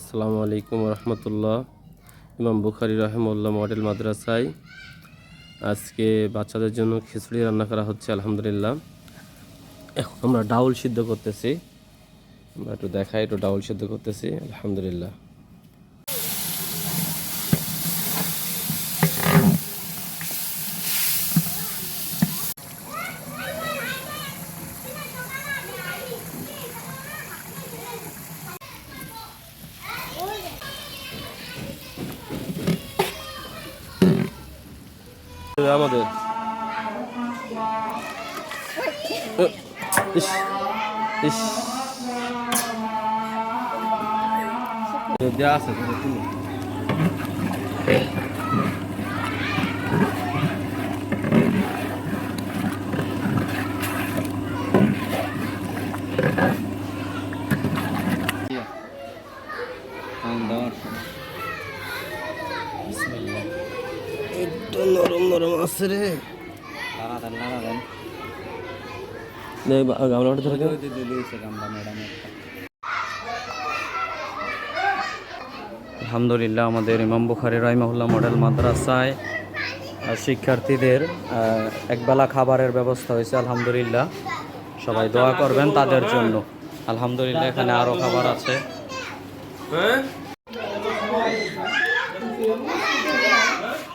আসসালামু আলাইকুম রহমতুল্লাহ। ইমাম বুখারি রহমুল্লাহ মডেল মাদ্রাসায় আজকে বাচ্চাদের জন্য খিচুড়ি রান্না করা হচ্ছে, আলহামদুলিল্লাহ। এখন আমরা ডাউল সিদ্ধ করতেছি। আমরা একটু দেখাই, একটু ডাউল সিদ্ধ করতেছি, আলহামদুলিল্লাহ। আমাদের। দেওয়া আছে নরম নরম আছে রে। গামলাটা ধরে আলহামদুলিল্লাহ আমাদের ইমাম বুখারি রহিমাহুল্লাহ মডেল মাদ্রাসায় শিক্ষার্থীদের একবেলা খাবারের ব্যবস্থা হয়েছে আলহামদুলিল্লাহ। সবাই দোয়া করবেন তাদের জন্য। আলহামদুলিল্লাহ এখানে আরও খাবার আছে। পিউ